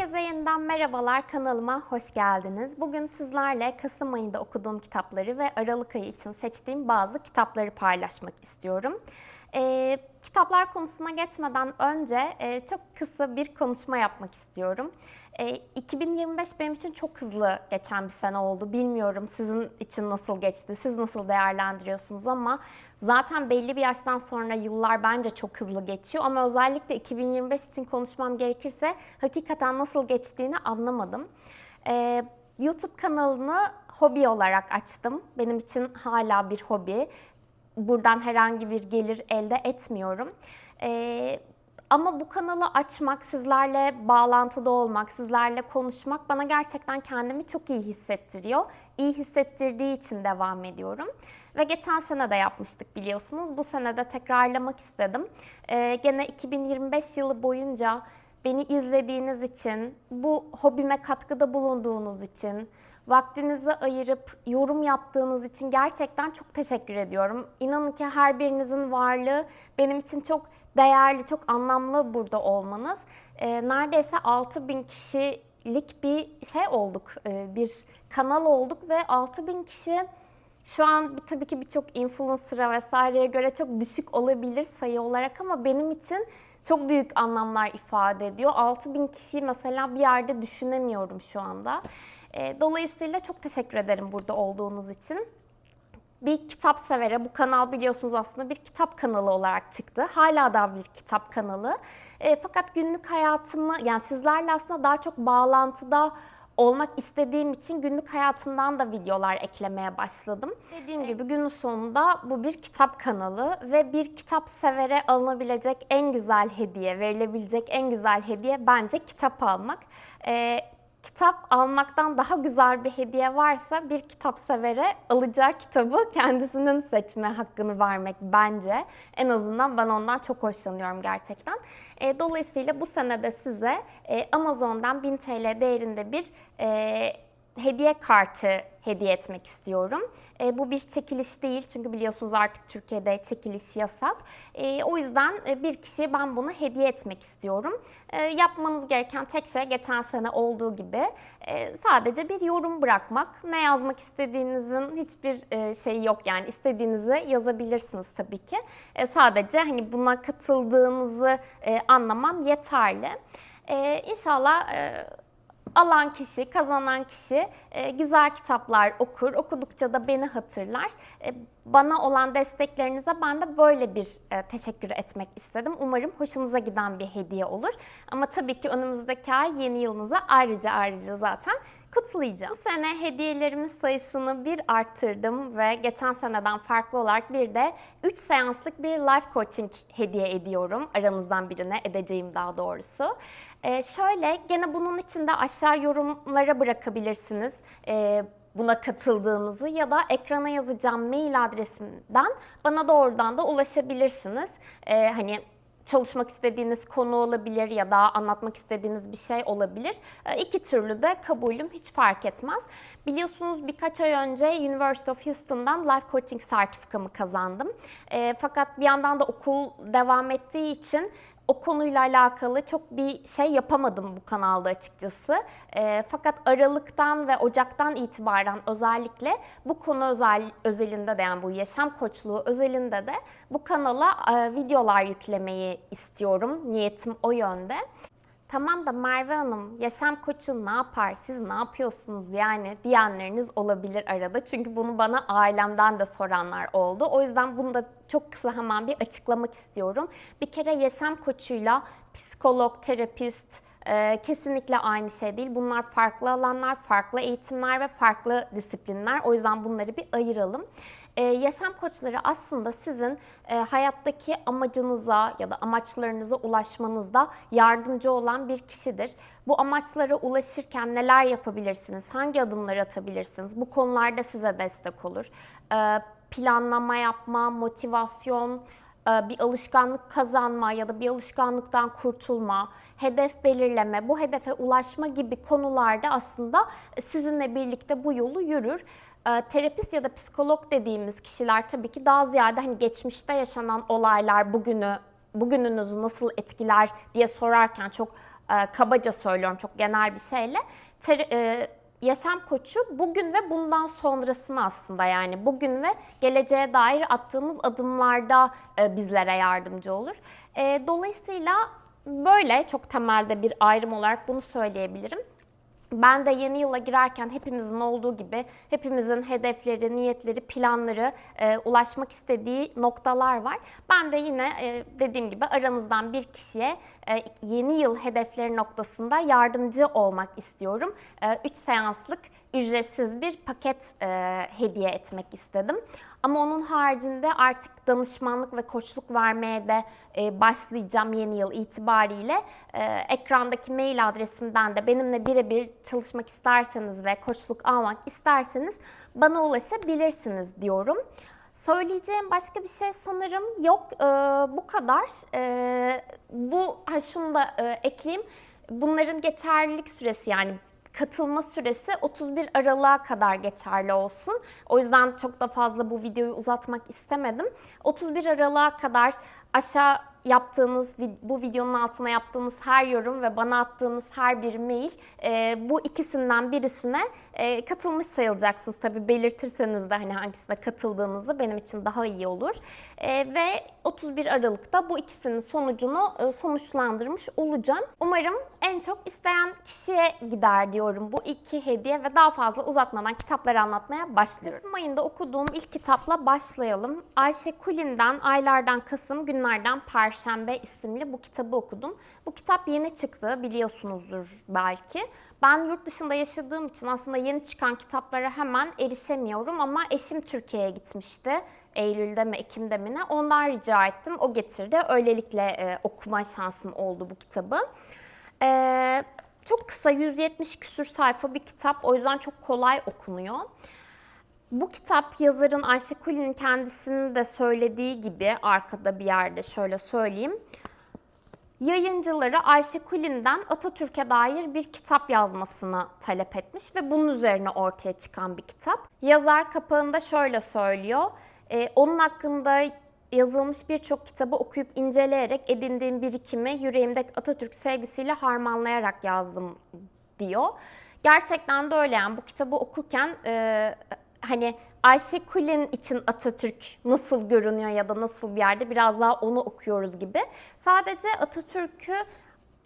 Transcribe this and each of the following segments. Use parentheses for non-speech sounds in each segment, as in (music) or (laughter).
Herkese yeniden merhabalar kanalıma hoş geldiniz. Bugün sizlerle Kasım ayında okuduğum kitapları ve Aralık ayı için seçtiğim bazı kitapları paylaşmak istiyorum. Ee, kitaplar konusuna geçmeden önce e, çok kısa bir konuşma yapmak istiyorum. E, 2025 benim için çok hızlı geçen bir sene oldu. Bilmiyorum sizin için nasıl geçti, siz nasıl değerlendiriyorsunuz ama zaten belli bir yaştan sonra yıllar bence çok hızlı geçiyor. Ama özellikle 2025 için konuşmam gerekirse hakikaten nasıl geçtiğini anlamadım. E, YouTube kanalını hobi olarak açtım. Benim için hala bir hobi. Buradan herhangi bir gelir elde etmiyorum. Ee, ama bu kanalı açmak, sizlerle bağlantıda olmak, sizlerle konuşmak bana gerçekten kendimi çok iyi hissettiriyor. İyi hissettirdiği için devam ediyorum. Ve geçen sene de yapmıştık biliyorsunuz. Bu sene de tekrarlamak istedim. Ee, gene 2025 yılı boyunca beni izlediğiniz için, bu hobime katkıda bulunduğunuz için, vaktinizi ayırıp yorum yaptığınız için gerçekten çok teşekkür ediyorum. İnanın ki her birinizin varlığı benim için çok değerli, çok anlamlı burada olmanız. Ee, neredeyse 6000 kişilik bir şey olduk, ee, bir kanal olduk ve 6000 kişi şu an tabii ki birçok influencer'a vesaireye göre çok düşük olabilir sayı olarak ama benim için çok büyük anlamlar ifade ediyor. 6000 kişiyi mesela bir yerde düşünemiyorum şu anda. Dolayısıyla çok teşekkür ederim burada olduğunuz için. Bir kitap severe, bu kanal biliyorsunuz aslında bir kitap kanalı olarak çıktı. Hala da bir kitap kanalı. E, fakat günlük hayatımı, yani sizlerle aslında daha çok bağlantıda olmak istediğim için günlük hayatımdan da videolar eklemeye başladım. Dediğim gibi günün sonunda bu bir kitap kanalı ve bir kitap severe alınabilecek en güzel hediye, verilebilecek en güzel hediye bence kitap almak. Ee, kitap almaktan daha güzel bir hediye varsa bir kitap severe alacağı kitabı kendisinin seçme hakkını vermek bence. En azından ben ondan çok hoşlanıyorum gerçekten. E, dolayısıyla bu sene de size e, Amazon'dan 1000 TL değerinde bir e, hediye kartı hediye etmek istiyorum. E, bu bir çekiliş değil çünkü biliyorsunuz artık Türkiye'de çekiliş yasak. E, o yüzden e, bir kişiye ben bunu hediye etmek istiyorum. E, yapmanız gereken tek şey geçen sene olduğu gibi e, sadece bir yorum bırakmak. Ne yazmak istediğinizin hiçbir e, şeyi yok yani istediğinizi yazabilirsiniz tabii ki. E, sadece hani buna katıldığınızı e, anlamam yeterli. E, inşallah e, alan kişi, kazanan kişi e, güzel kitaplar okur, okudukça da beni hatırlar. E, bana olan desteklerinize ben de böyle bir e, teşekkür etmek istedim. Umarım hoşunuza giden bir hediye olur. Ama tabii ki önümüzdeki ay yeni yılınıza ayrıca ayrıca zaten kutlayacağım. Bu sene hediyelerimin sayısını bir arttırdım ve geçen seneden farklı olarak bir de 3 seanslık bir life coaching hediye ediyorum. Aranızdan birine edeceğim daha doğrusu. Ee, şöyle gene bunun için de aşağı yorumlara bırakabilirsiniz. Ee, buna katıldığınızı ya da ekrana yazacağım mail adresimden bana doğrudan da ulaşabilirsiniz. Ee, hani çalışmak istediğiniz konu olabilir ya da anlatmak istediğiniz bir şey olabilir. E, İki türlü de kabulüm hiç fark etmez. Biliyorsunuz birkaç ay önce University of Houston'dan Life Coaching sertifikamı kazandım. E, fakat bir yandan da okul devam ettiği için o konuyla alakalı çok bir şey yapamadım bu kanalda açıkçası. E, fakat Aralık'tan ve Ocak'tan itibaren özellikle bu konu özel özelinde de yani bu yaşam koçluğu özelinde de bu kanala e, videolar yüklemeyi istiyorum. Niyetim o yönde. Tamam da Merve Hanım, yaşam koçu ne yapar, siz ne yapıyorsunuz yani diyenleriniz olabilir arada. Çünkü bunu bana ailemden de soranlar oldu. O yüzden bunu da çok kısa hemen bir açıklamak istiyorum. Bir kere yaşam koçuyla psikolog, terapist, ee, kesinlikle aynı şey değil. Bunlar farklı alanlar, farklı eğitimler ve farklı disiplinler. O yüzden bunları bir ayıralım. Ee, yaşam koçları aslında sizin e, hayattaki amacınıza ya da amaçlarınıza ulaşmanızda yardımcı olan bir kişidir. Bu amaçlara ulaşırken neler yapabilirsiniz, hangi adımları atabilirsiniz? Bu konularda size destek olur. Ee, planlama yapma, motivasyon, e, bir alışkanlık kazanma ya da bir alışkanlıktan kurtulma, hedef belirleme, bu hedefe ulaşma gibi konularda aslında sizinle birlikte bu yolu yürür. E, Terapist ya da psikolog dediğimiz kişiler tabii ki daha ziyade hani geçmişte yaşanan olaylar bugünü bugününüzü nasıl etkiler diye sorarken çok e, kabaca söylüyorum çok genel bir şeyle. Ter- e, yaşam koçu bugün ve bundan sonrasını aslında yani bugün ve geleceğe dair attığımız adımlarda e, bizlere yardımcı olur. E, dolayısıyla böyle çok temelde bir ayrım olarak bunu söyleyebilirim. Ben de yeni yıla girerken hepimizin olduğu gibi hepimizin hedefleri, niyetleri, planları, e, ulaşmak istediği noktalar var. Ben de yine e, dediğim gibi aranızdan bir kişiye e, yeni yıl hedefleri noktasında yardımcı olmak istiyorum. 3 seanslık ücretsiz bir paket e, hediye etmek istedim. Ama onun haricinde artık danışmanlık ve koçluk vermeye de e, başlayacağım yeni yıl itibariyle. E, ekrandaki mail adresimden de benimle birebir çalışmak isterseniz ve koçluk almak isterseniz bana ulaşabilirsiniz diyorum. Söyleyeceğim başka bir şey sanırım yok. E, bu kadar. E, bu ha şunu da e, ekleyeyim. Bunların geçerlilik süresi yani katılma süresi 31 Aralık'a kadar geçerli olsun. O yüzden çok da fazla bu videoyu uzatmak istemedim. 31 Aralık'a kadar aşağı yaptığınız bu videonun altına yaptığınız her yorum ve bana attığınız her bir mail e, bu ikisinden birisine e, katılmış sayılacaksınız. Tabii belirtirseniz de hani hangisine katıldığınızı benim için daha iyi olur. E, ve 31 Aralık'ta bu ikisinin sonucunu e, sonuçlandırmış olacağım. Umarım en çok isteyen kişiye gider diyorum bu iki hediye ve daha fazla uzatmadan kitapları anlatmaya başlıyorum. Kasım ayında okuduğum ilk kitapla başlayalım. Ayşe Kulin'den Aylardan Kasım, Günlerden Perşembe isimli bu kitabı okudum. Bu kitap yeni çıktı biliyorsunuzdur belki. Ben yurt dışında yaşadığım için aslında yeni çıkan kitaplara hemen erişemiyorum ama eşim Türkiye'ye gitmişti. Eylül'de mi Ekim'de mi ne ondan rica ettim. O getirdi. Öylelikle e, okuma şansım oldu bu kitabı. E, çok kısa 170 küsür sayfa bir kitap. O yüzden çok kolay okunuyor. Bu kitap yazarın Ayşe Kulin'in kendisinin de söylediği gibi arkada bir yerde şöyle söyleyeyim. Yayıncıları Ayşe Kulin'den Atatürk'e dair bir kitap yazmasını talep etmiş ve bunun üzerine ortaya çıkan bir kitap. Yazar kapağında şöyle söylüyor. E, onun hakkında yazılmış birçok kitabı okuyup inceleyerek edindiğim birikimi yüreğimde Atatürk sevgisiyle harmanlayarak yazdım diyor. Gerçekten de öyle yani bu kitabı okurken e, hani Ayşe Kulin için Atatürk nasıl görünüyor ya da nasıl bir yerde biraz daha onu okuyoruz gibi. Sadece Atatürk'ü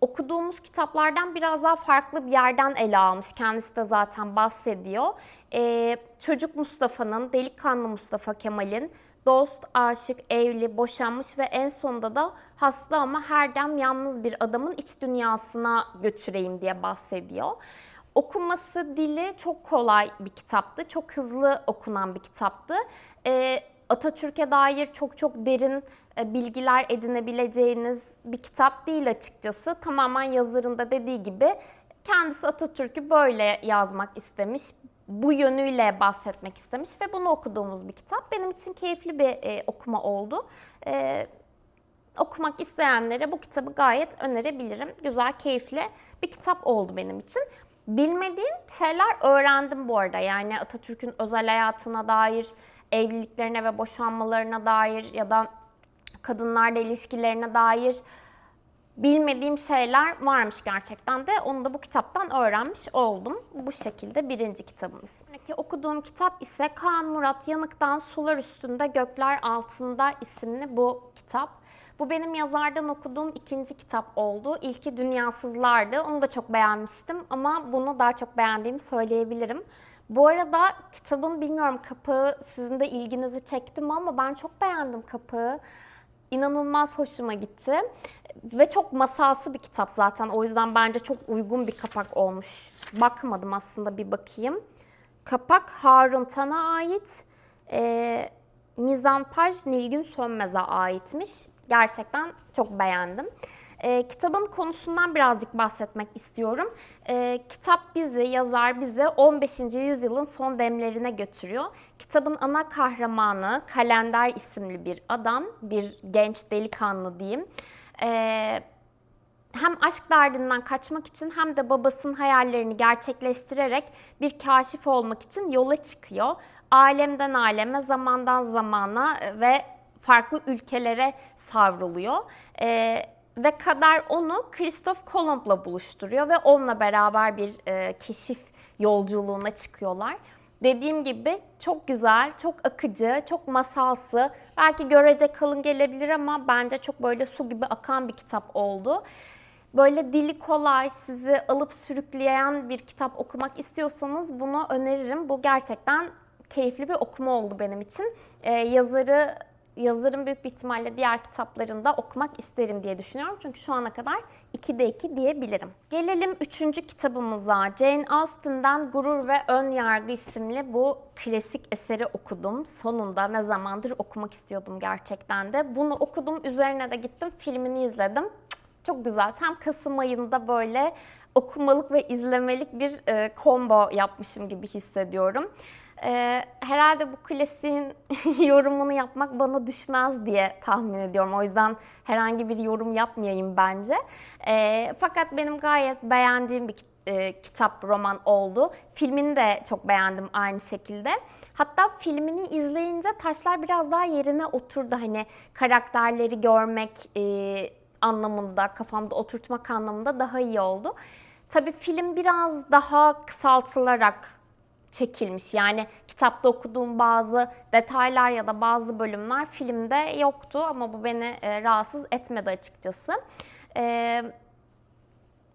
okuduğumuz kitaplardan biraz daha farklı bir yerden ele almış. Kendisi de zaten bahsediyor. Ee, Çocuk Mustafa'nın, Delikanlı Mustafa Kemal'in dost, aşık, evli, boşanmış ve en sonunda da hasta ama her dem yalnız bir adamın iç dünyasına götüreyim diye bahsediyor. Okunması dili çok kolay bir kitaptı. Çok hızlı okunan bir kitaptı. Ee, Atatürk'e dair çok çok derin e, bilgiler edinebileceğiniz bir kitap değil açıkçası. Tamamen yazarın da dediği gibi kendisi Atatürk'ü böyle yazmak istemiş. Bu yönüyle bahsetmek istemiş ve bunu okuduğumuz bir kitap. Benim için keyifli bir e, okuma oldu. E, okumak isteyenlere bu kitabı gayet önerebilirim. Güzel, keyifli bir kitap oldu benim için. Bilmediğim şeyler öğrendim bu arada. Yani Atatürk'ün özel hayatına dair, evliliklerine ve boşanmalarına dair ya da kadınlarla ilişkilerine dair bilmediğim şeyler varmış gerçekten de. Onu da bu kitaptan öğrenmiş oldum. Bu şekilde birinci kitabımız. Sonraki okuduğum kitap ise Kaan Murat Yanık'tan Sular Üstünde Gökler Altında isimli bu kitap. Bu benim yazardan okuduğum ikinci kitap oldu. İlki Dünyasızlardı. Onu da çok beğenmiştim ama bunu daha çok beğendiğimi söyleyebilirim. Bu arada kitabın bilmiyorum kapağı sizin de ilginizi çekti mi ama ben çok beğendim kapağı. İnanılmaz hoşuma gitti. Ve çok masalsı bir kitap zaten. O yüzden bence çok uygun bir kapak olmuş. Bakmadım aslında bir bakayım. Kapak Harun Tan'a ait. E, Mizanpaj Nilgün Sönmez'e aitmiş. Gerçekten çok beğendim. E, kitabın konusundan birazcık bahsetmek istiyorum. E, kitap bizi, yazar bizi 15. yüzyılın son demlerine götürüyor. Kitabın ana kahramanı Kalender isimli bir adam, bir genç delikanlı diyeyim. E, hem aşk derdinden kaçmak için hem de babasının hayallerini gerçekleştirerek bir kaşif olmak için yola çıkıyor. Alemden aleme, zamandan zamana ve farklı ülkelere savruluyor. E, ve Kader onu Christoph Kolomb'la buluşturuyor ve onunla beraber bir e, keşif yolculuğuna çıkıyorlar. Dediğim gibi çok güzel, çok akıcı, çok masalsı. Belki görece kalın gelebilir ama bence çok böyle su gibi akan bir kitap oldu. Böyle dili kolay, sizi alıp sürükleyen bir kitap okumak istiyorsanız bunu öneririm. Bu gerçekten keyifli bir okuma oldu benim için. Ee, yazarı yazarın büyük bir ihtimalle diğer kitaplarını da okumak isterim diye düşünüyorum. Çünkü şu ana kadar 2'de 2 diyebilirim. Gelelim üçüncü kitabımıza. Jane Austen'dan Gurur ve Ön Yargı isimli bu klasik eseri okudum. Sonunda ne zamandır okumak istiyordum gerçekten de. Bunu okudum, üzerine de gittim, filmini izledim. Çok güzel. Tam Kasım ayında böyle okumalık ve izlemelik bir e, combo yapmışım gibi hissediyorum. E, herhalde bu klasiğin (laughs) yorumunu yapmak bana düşmez diye tahmin ediyorum. O yüzden herhangi bir yorum yapmayayım bence. E, fakat benim gayet beğendiğim bir e, kitap, roman oldu. Filmini de çok beğendim aynı şekilde. Hatta filmini izleyince taşlar biraz daha yerine oturdu. Hani karakterleri görmek, e, anlamında, kafamda oturtmak anlamında daha iyi oldu. Tabii film biraz daha kısaltılarak çekilmiş. Yani kitapta okuduğum bazı detaylar ya da bazı bölümler filmde yoktu ama bu beni e, rahatsız etmedi açıkçası. E,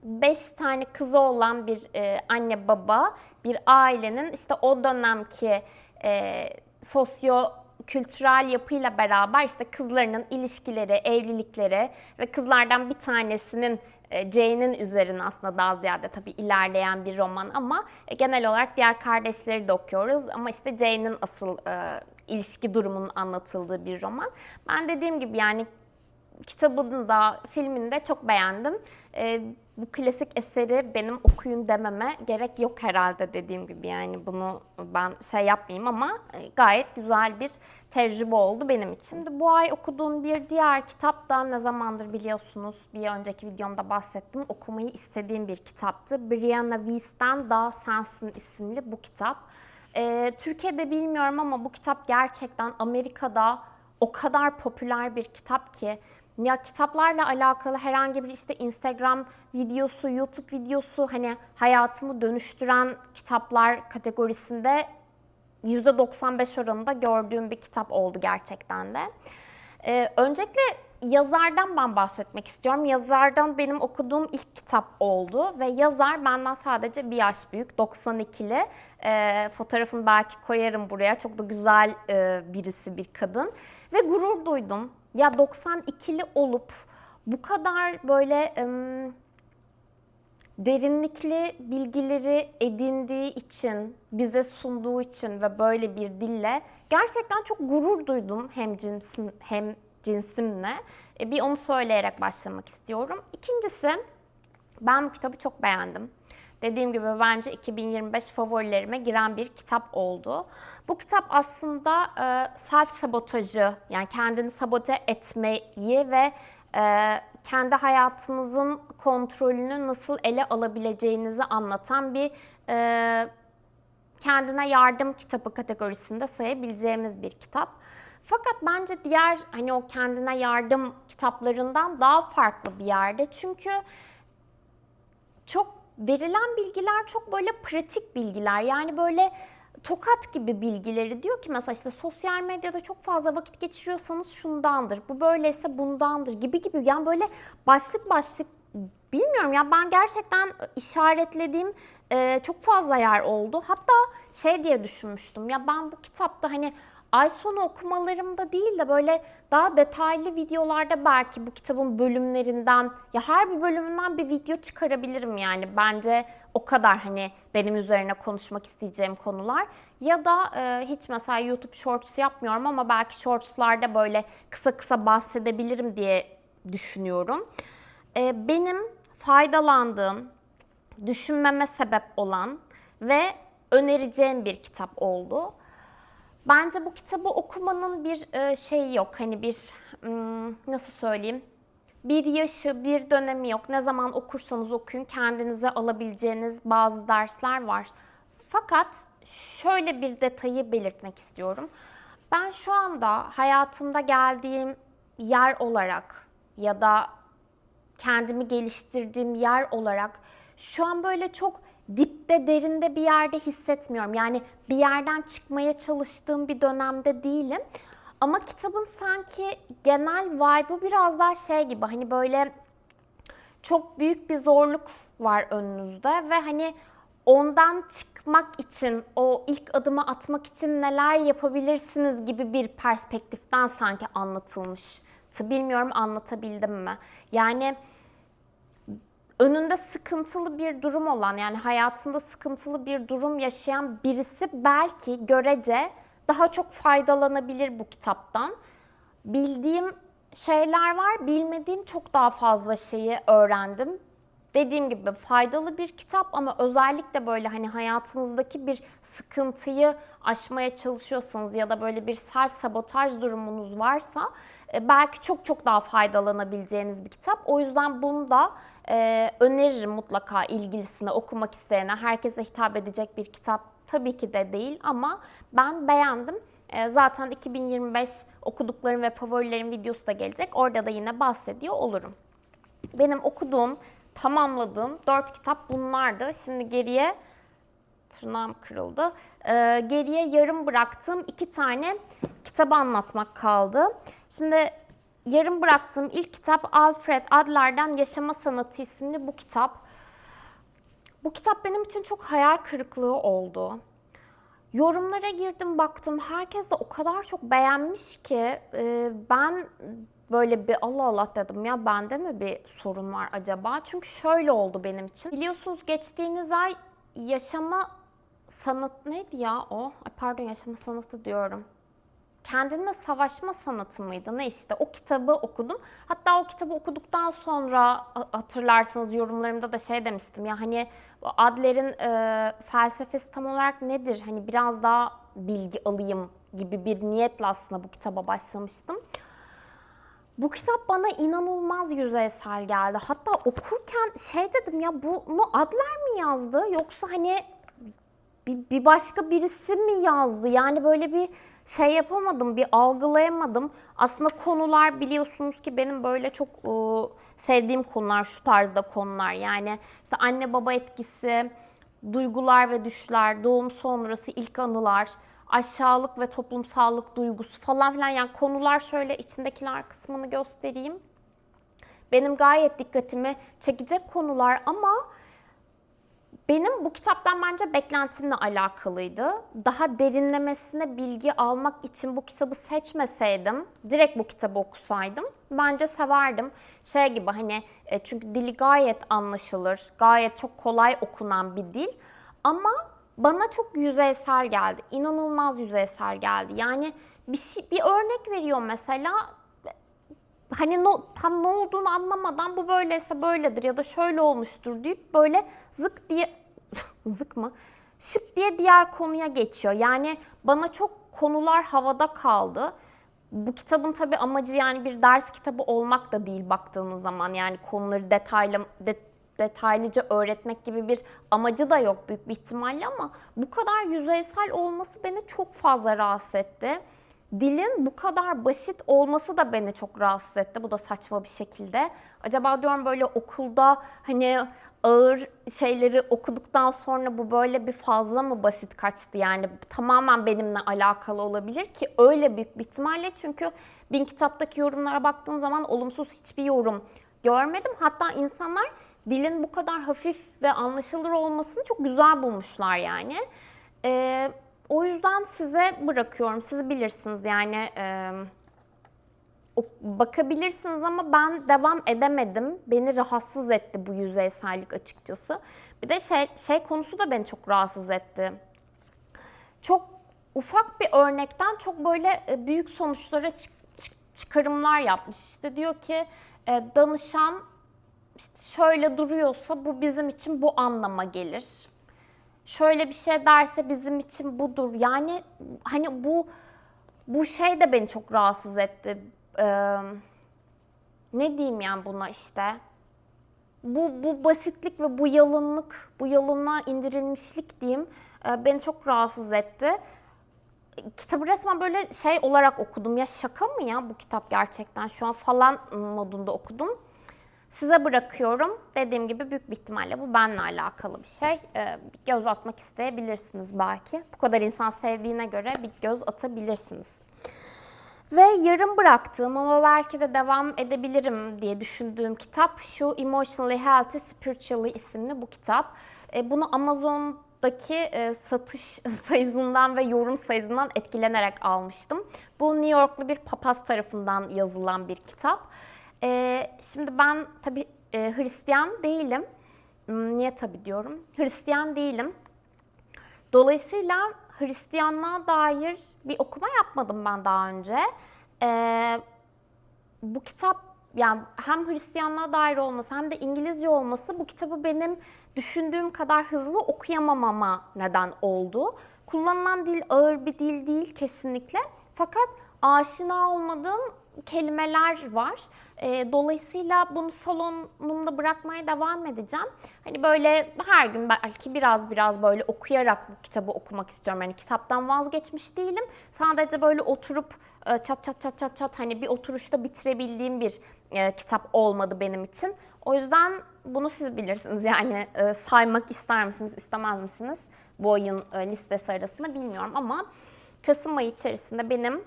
beş tane kızı olan bir e, anne baba, bir ailenin işte o dönemki e, sosyo kültürel yapıyla beraber işte kızlarının ilişkileri, evlilikleri ve kızlardan bir tanesinin Jane'in üzerine aslında daha ziyade tabii ilerleyen bir roman ama e, genel olarak diğer kardeşleri de okuyoruz ama işte Jane'in asıl e, ilişki durumunun anlatıldığı bir roman. Ben dediğim gibi yani kitabını da filmini de çok beğendim. E, bu klasik eseri benim okuyun dememe gerek yok herhalde dediğim gibi yani bunu ben şey yapmayayım ama e, gayet güzel bir tecrübe oldu benim için. Şimdi bu ay okuduğum bir diğer kitap da ne zamandır biliyorsunuz bir önceki videomda bahsettim okumayı istediğim bir kitaptı. Brianna Wiest'ten Daha Sensin isimli bu kitap. E, Türkiye'de bilmiyorum ama bu kitap gerçekten Amerika'da o kadar popüler bir kitap ki ya kitaplarla alakalı herhangi bir işte Instagram videosu, YouTube videosu hani hayatımı dönüştüren kitaplar kategorisinde %95 oranında gördüğüm bir kitap oldu gerçekten de. Ee, öncelikle yazardan ben bahsetmek istiyorum. Yazardan benim okuduğum ilk kitap oldu ve yazar benden sadece bir yaş büyük, 92'li. Ee, fotoğrafını belki koyarım buraya. Çok da güzel e, birisi bir kadın ve gurur duydum. Ya 92'li olup bu kadar böyle e, derinlikli bilgileri edindiği için, bize sunduğu için ve böyle bir dille gerçekten çok gurur duydum hem cinsim hem cinsimle. E, bir onu söyleyerek başlamak istiyorum. İkincisi ben bu kitabı çok beğendim. Dediğim gibi bence 2025 favorilerime giren bir kitap oldu. Bu kitap aslında e, self sabotajı yani kendini sabote etmeyi ve e, kendi hayatınızın kontrolünü nasıl ele alabileceğinizi anlatan bir e, kendine yardım kitabı kategorisinde sayabileceğimiz bir kitap. Fakat bence diğer hani o kendine yardım kitaplarından daha farklı bir yerde. Çünkü çok verilen bilgiler çok böyle pratik bilgiler. Yani böyle tokat gibi bilgileri diyor ki mesela işte sosyal medyada çok fazla vakit geçiriyorsanız şundandır, bu böyleyse bundandır gibi gibi. Yani böyle başlık başlık bilmiyorum ya ben gerçekten işaretlediğim e, çok fazla yer oldu. Hatta şey diye düşünmüştüm ya ben bu kitapta hani ay sonu okumalarımda değil de böyle daha detaylı videolarda belki bu kitabın bölümlerinden ya her bir bölümünden bir video çıkarabilirim yani. Bence o kadar hani benim üzerine konuşmak isteyeceğim konular. Ya da e, hiç mesela YouTube Shorts yapmıyorum ama belki Shorts'larda böyle kısa kısa bahsedebilirim diye düşünüyorum. E, benim faydalandığım, düşünmeme sebep olan ve önereceğim bir kitap oldu. Bence bu kitabı okumanın bir e, şeyi yok. Hani bir nasıl söyleyeyim? Bir yaşı, bir dönemi yok. Ne zaman okursanız okuyun kendinize alabileceğiniz bazı dersler var. Fakat şöyle bir detayı belirtmek istiyorum. Ben şu anda hayatımda geldiğim yer olarak ya da kendimi geliştirdiğim yer olarak şu an böyle çok dipte derinde bir yerde hissetmiyorum. Yani bir yerden çıkmaya çalıştığım bir dönemde değilim. Ama kitabın sanki genel vibe'ı biraz daha şey gibi hani böyle çok büyük bir zorluk var önünüzde ve hani ondan çıkmak için, o ilk adımı atmak için neler yapabilirsiniz gibi bir perspektiften sanki anlatılmıştı. Bilmiyorum anlatabildim mi? Yani önünde sıkıntılı bir durum olan yani hayatında sıkıntılı bir durum yaşayan birisi belki görece daha çok faydalanabilir bu kitaptan. Bildiğim şeyler var, bilmediğim çok daha fazla şeyi öğrendim. Dediğim gibi faydalı bir kitap ama özellikle böyle hani hayatınızdaki bir sıkıntıyı aşmaya çalışıyorsanız ya da böyle bir self sabotaj durumunuz varsa e, belki çok çok daha faydalanabileceğiniz bir kitap. O yüzden bunu da e, öneririm mutlaka ilgilisine, okumak isteyene, herkese hitap edecek bir kitap tabii ki de değil ama ben beğendim. E, zaten 2025 okuduklarım ve favorilerim videosu da gelecek. Orada da yine bahsediyor olurum. Benim okuduğum, tamamladığım 4 kitap bunlardı. Şimdi geriye tırnağım kırıldı. E, geriye yarım bıraktığım iki tane kitabı anlatmak kaldı. Şimdi yarım bıraktığım ilk kitap Alfred Adler'den Yaşama Sanatı isimli bu kitap. Bu kitap benim için çok hayal kırıklığı oldu. Yorumlara girdim baktım herkes de o kadar çok beğenmiş ki e, ben böyle bir Allah Allah dedim ya bende mi bir sorun var acaba? Çünkü şöyle oldu benim için. Biliyorsunuz geçtiğiniz ay yaşama sanat neydi ya o? Ay pardon yaşama sanatı diyorum kendinle savaşma sanatı mıydı ne işte o kitabı okudum. Hatta o kitabı okuduktan sonra hatırlarsanız yorumlarımda da şey demiştim ya hani Adler'in e, felsefesi tam olarak nedir? Hani biraz daha bilgi alayım gibi bir niyetle aslında bu kitaba başlamıştım. Bu kitap bana inanılmaz yüzeysel geldi. Hatta okurken şey dedim ya bunu Adler mi yazdı yoksa hani bir, bir başka birisi mi yazdı? Yani böyle bir şey yapamadım, bir algılayamadım. Aslında konular biliyorsunuz ki benim böyle çok e, sevdiğim konular, şu tarzda konular. Yani işte anne baba etkisi, duygular ve düşler, doğum sonrası ilk anılar, aşağılık ve toplumsallık duygusu falan filan. Yani konular şöyle içindekiler kısmını göstereyim. Benim gayet dikkatimi çekecek konular ama benim bu kitaptan bence beklentimle alakalıydı. Daha derinlemesine bilgi almak için bu kitabı seçmeseydim, direkt bu kitabı okusaydım bence severdim. Şey gibi hani e, çünkü dili gayet anlaşılır, gayet çok kolay okunan bir dil. Ama bana çok yüzeysel geldi. İnanılmaz yüzeysel geldi. Yani bir şey bir örnek veriyor mesela hani no, tam ne olduğunu anlamadan bu böyleyse böyledir ya da şöyle olmuştur deyip böyle zık diye zık mı? Şık diye diğer konuya geçiyor. Yani bana çok konular havada kaldı. Bu kitabın tabi amacı yani bir ders kitabı olmak da değil baktığınız zaman. Yani konuları detaylı, de, detaylıca öğretmek gibi bir amacı da yok büyük bir ihtimalle ama bu kadar yüzeysel olması beni çok fazla rahatsız etti. Dilin bu kadar basit olması da beni çok rahatsız etti. Bu da saçma bir şekilde. Acaba diyorum böyle okulda hani ağır şeyleri okuduktan sonra bu böyle bir fazla mı basit kaçtı yani tamamen benimle alakalı olabilir ki öyle bir ihtimalle çünkü bin kitaptaki yorumlara baktığım zaman olumsuz hiçbir yorum görmedim. Hatta insanlar dilin bu kadar hafif ve anlaşılır olmasını çok güzel bulmuşlar yani. Ee, o yüzden size bırakıyorum. Siz bilirsiniz yani e, bakabilirsiniz ama ben devam edemedim. Beni rahatsız etti bu yüzeysellik açıkçası. Bir de şey, şey konusu da beni çok rahatsız etti. Çok ufak bir örnekten çok böyle e, büyük sonuçlara çıkarımlar yapmış. İşte diyor ki e, danışan işte şöyle duruyorsa bu bizim için bu anlama gelir şöyle bir şey derse bizim için budur. Yani hani bu bu şey de beni çok rahatsız etti. Ne diyeyim yani buna işte? Bu, bu basitlik ve bu yalınlık, bu yalınlığa indirilmişlik diyeyim e, beni çok rahatsız etti. Kitabı resmen böyle şey olarak okudum. Ya şaka mı ya bu kitap gerçekten? Şu an falan modunda okudum. Size bırakıyorum. Dediğim gibi büyük bir ihtimalle bu benimle alakalı bir şey. Ee, bir göz atmak isteyebilirsiniz belki. Bu kadar insan sevdiğine göre bir göz atabilirsiniz. Ve yarım bıraktığım ama belki de devam edebilirim diye düşündüğüm kitap şu Emotionally Healthy Spiritually isimli bu kitap. E, bunu Amazon'daki e, satış (laughs) sayısından ve yorum sayısından etkilenerek almıştım. Bu New Yorklu bir papaz tarafından yazılan bir kitap. E, şimdi ben tabii e, Hristiyan değilim. Hmm, Niye tabii diyorum? Hristiyan değilim. Dolayısıyla Hristiyanlığa dair bir okuma yapmadım ben daha önce. Ee, bu kitap yani hem Hristiyanlığa dair olması hem de İngilizce olması bu kitabı benim düşündüğüm kadar hızlı okuyamamama neden oldu. Kullanılan dil ağır bir dil değil kesinlikle. Fakat aşina olmadığım kelimeler var. Ee, dolayısıyla bunu salonumda bırakmaya devam edeceğim. Hani böyle her gün belki biraz biraz böyle okuyarak bu kitabı okumak istiyorum. Hani kitaptan vazgeçmiş değilim. Sadece böyle oturup e, çat çat çat çat çat hani bir oturuşta bitirebildiğim bir e, kitap olmadı benim için. O yüzden bunu siz bilirsiniz. Yani e, saymak ister misiniz, istemez misiniz? Bu ayın e, listesi arasında bilmiyorum ama Kasım ayı içerisinde benim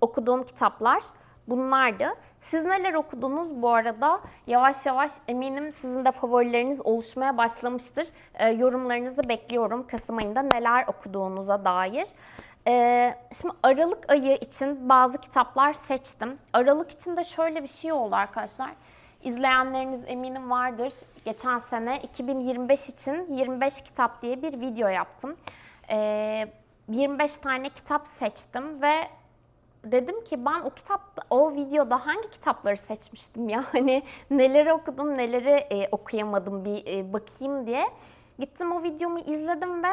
okuduğum kitaplar bunlardı. Siz neler okudunuz bu arada? Yavaş yavaş eminim sizin de favorileriniz oluşmaya başlamıştır. Ee, yorumlarınızı bekliyorum Kasım ayında neler okuduğunuza dair. Ee, şimdi Aralık ayı için bazı kitaplar seçtim. Aralık için de şöyle bir şey oldu arkadaşlar. İzleyenleriniz eminim vardır. Geçen sene 2025 için 25 kitap diye bir video yaptım. Ee, 25 tane kitap seçtim ve dedim ki ben o kitap o videoda hangi kitapları seçmiştim ya (laughs) hani neleri okudum neleri e, okuyamadım bir e, bakayım diye gittim o videomu izledim ve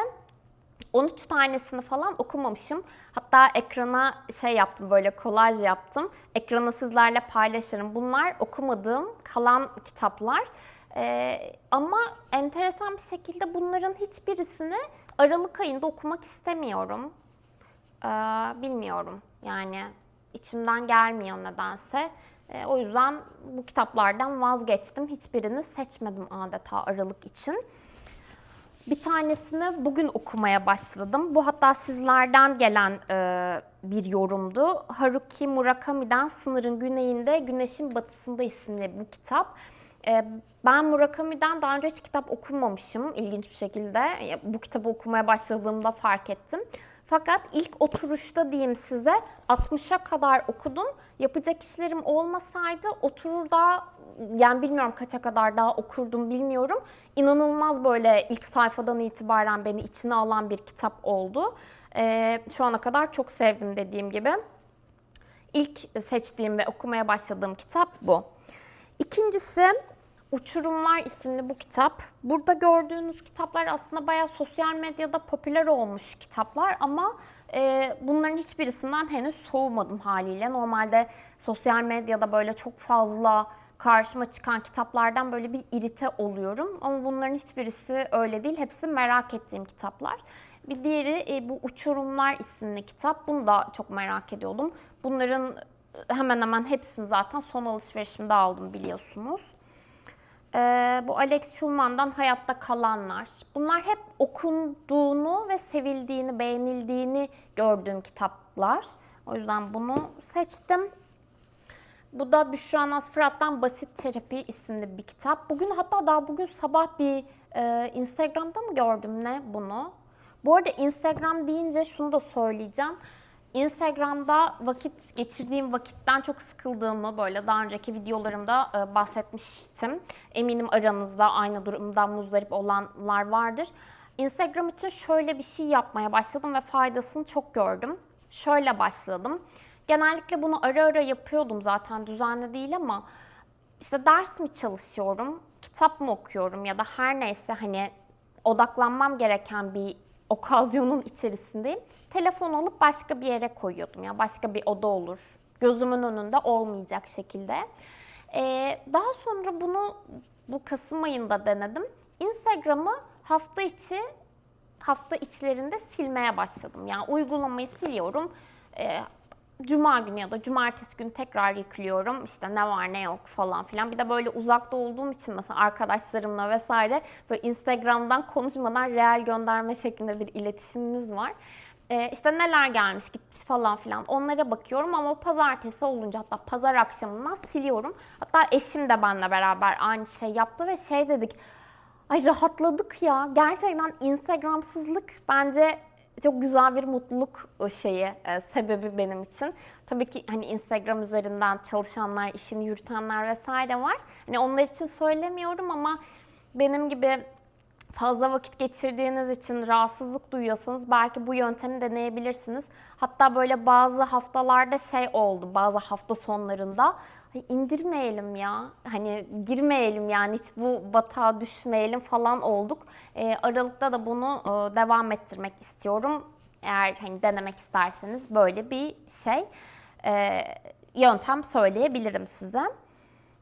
13 tanesini falan okumamışım. Hatta ekrana şey yaptım böyle kolaj yaptım. Ekrana sizlerle paylaşırım. Bunlar okumadığım kalan kitaplar. Ee, ama enteresan bir şekilde bunların hiçbirisini Aralık ayında okumak istemiyorum. Ee, bilmiyorum. Yani içimden gelmiyor nedense. Ee, o yüzden bu kitaplardan vazgeçtim. Hiçbirini seçmedim adeta Aralık için. Bir tanesini bugün okumaya başladım. Bu hatta sizlerden gelen e, bir yorumdu. Haruki Murakami'den Sınırın Güneyinde, Güneşin Batısında isimli bu kitap. E, ben Murakami'den daha önce hiç kitap okumamışım ilginç bir şekilde. E, Bu kitabı okumaya başladığımda fark ettim. Fakat ilk oturuşta diyeyim size 60'a kadar okudum. Yapacak işlerim olmasaydı oturur da yani bilmiyorum kaça kadar daha okurdum bilmiyorum. İnanılmaz böyle ilk sayfadan itibaren beni içine alan bir kitap oldu. Ee, şu ana kadar çok sevdim dediğim gibi. İlk seçtiğim ve okumaya başladığım kitap bu. İkincisi Uçurumlar isimli bu kitap. Burada gördüğünüz kitaplar aslında bayağı sosyal medyada popüler olmuş kitaplar ama e, bunların hiçbirisinden henüz soğumadım haliyle. Normalde sosyal medyada böyle çok fazla karşıma çıkan kitaplardan böyle bir irite oluyorum. Ama bunların hiçbirisi öyle değil. Hepsi merak ettiğim kitaplar. Bir diğeri e, bu Uçurumlar isimli kitap. Bunu da çok merak ediyordum. Bunların hemen hemen hepsini zaten son alışverişimde aldım biliyorsunuz. Ee, bu Alex Schulman'dan Hayatta Kalanlar. Bunlar hep okunduğunu ve sevildiğini, beğenildiğini gördüğüm kitaplar. O yüzden bunu seçtim. Bu da Büşra Naz Fırat'tan Basit Terapi isimli bir kitap. Bugün hatta daha bugün sabah bir e, Instagram'da mı gördüm ne bunu? Bu arada Instagram deyince şunu da söyleyeceğim. Instagram'da vakit geçirdiğim vakitten çok sıkıldığımı böyle daha önceki videolarımda e, bahsetmiştim. Eminim aranızda aynı durumdan muzdarip olanlar vardır. Instagram için şöyle bir şey yapmaya başladım ve faydasını çok gördüm. Şöyle başladım. Genellikle bunu ara ara yapıyordum zaten düzenli değil ama işte ders mi çalışıyorum, kitap mı okuyorum ya da her neyse hani odaklanmam gereken bir okazyonun içerisindeyim. Telefon alıp başka bir yere koyuyordum. Yani başka bir oda olur. Gözümün önünde olmayacak şekilde. Ee, daha sonra bunu bu Kasım ayında denedim. Instagram'ı hafta içi hafta içlerinde silmeye başladım. Yani uygulamayı siliyorum. Ee, Cuma günü ya da cumartesi günü tekrar yüklüyorum. İşte ne var ne yok falan filan. Bir de böyle uzakta olduğum için mesela arkadaşlarımla vesaire böyle Instagram'dan konuşmadan reel gönderme şeklinde bir iletişimimiz var. Ee, işte neler gelmiş gitmiş falan filan onlara bakıyorum ama pazartesi olunca hatta pazar akşamından siliyorum. Hatta eşim de benimle beraber aynı şey yaptı ve şey dedik ay rahatladık ya gerçekten Instagramsızlık bence çok güzel bir mutluluk şeyi e, sebebi benim için. Tabii ki hani Instagram üzerinden çalışanlar, işini yürütenler vesaire var. Hani onlar için söylemiyorum ama benim gibi fazla vakit geçirdiğiniz için rahatsızlık duyuyorsanız belki bu yöntemi deneyebilirsiniz. Hatta böyle bazı haftalarda şey oldu, bazı hafta sonlarında "Ay indirmeyelim ya, hani girmeyelim yani hiç bu batağa düşmeyelim falan olduk. Ee, Aralıkta da bunu e, devam ettirmek istiyorum. Eğer hani denemek isterseniz böyle bir şey, e, yöntem söyleyebilirim size.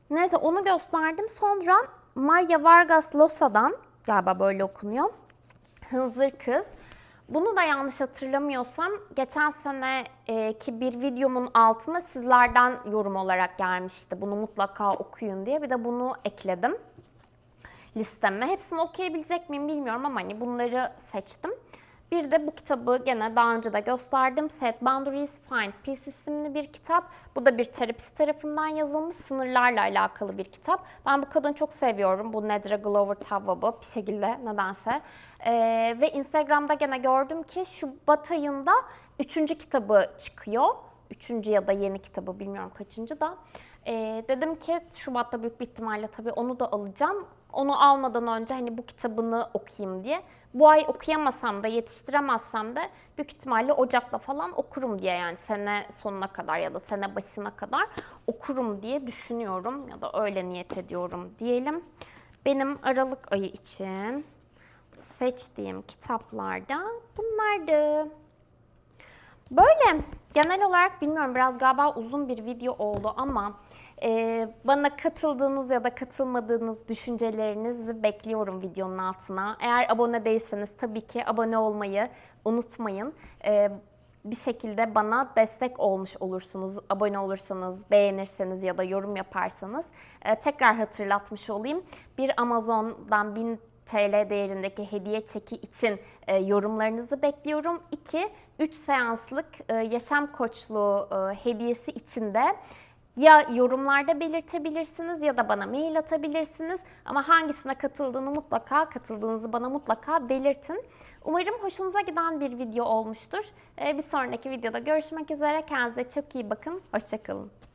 Neyse onu gösterdim. Sonra Maria Vargas Llosa'dan galiba böyle okunuyor. Hınzır Kız. Bunu da yanlış hatırlamıyorsam geçen seneki bir videomun altına sizlerden yorum olarak gelmişti. Bunu mutlaka okuyun diye. Bir de bunu ekledim listeme. Hepsini okuyabilecek miyim bilmiyorum ama hani bunları seçtim. Bir de bu kitabı gene daha önce de gösterdim. Set Boundaries, Find Peace isimli bir kitap. Bu da bir terapist tarafından yazılmış sınırlarla alakalı bir kitap. Ben bu kadını çok seviyorum. Bu Nedra Glover Tawwab'ı bir şekilde nedense. Ee, ve Instagram'da gene gördüm ki Şubat ayında üçüncü kitabı çıkıyor. Üçüncü ya da yeni kitabı bilmiyorum kaçıncı da. Ee, dedim ki Şubat'ta büyük bir ihtimalle tabii onu da alacağım. Onu almadan önce hani bu kitabını okuyayım diye. Bu ay okuyamasam da yetiştiremezsem de büyük ihtimalle Ocak'ta falan okurum diye yani sene sonuna kadar ya da sene başına kadar okurum diye düşünüyorum ya da öyle niyet ediyorum diyelim. Benim Aralık ayı için seçtiğim kitaplarda bunlardı. Böyle genel olarak bilmiyorum biraz galiba uzun bir video oldu ama e, bana katıldığınız ya da katılmadığınız düşüncelerinizi bekliyorum videonun altına. Eğer abone değilseniz tabii ki abone olmayı unutmayın. E, bir şekilde bana destek olmuş olursunuz. Abone olursanız, beğenirseniz ya da yorum yaparsanız. E, tekrar hatırlatmış olayım. Bir Amazon'dan 1000 TL değerindeki hediye çeki için e, yorumlarınızı bekliyorum. 2. 3 seanslık e, yaşam koçluğu e, hediyesi için de ya yorumlarda belirtebilirsiniz ya da bana mail atabilirsiniz. Ama hangisine katıldığını mutlaka, katıldığınızı bana mutlaka belirtin. Umarım hoşunuza giden bir video olmuştur. E, bir sonraki videoda görüşmek üzere. Kendinize çok iyi bakın. Hoşçakalın.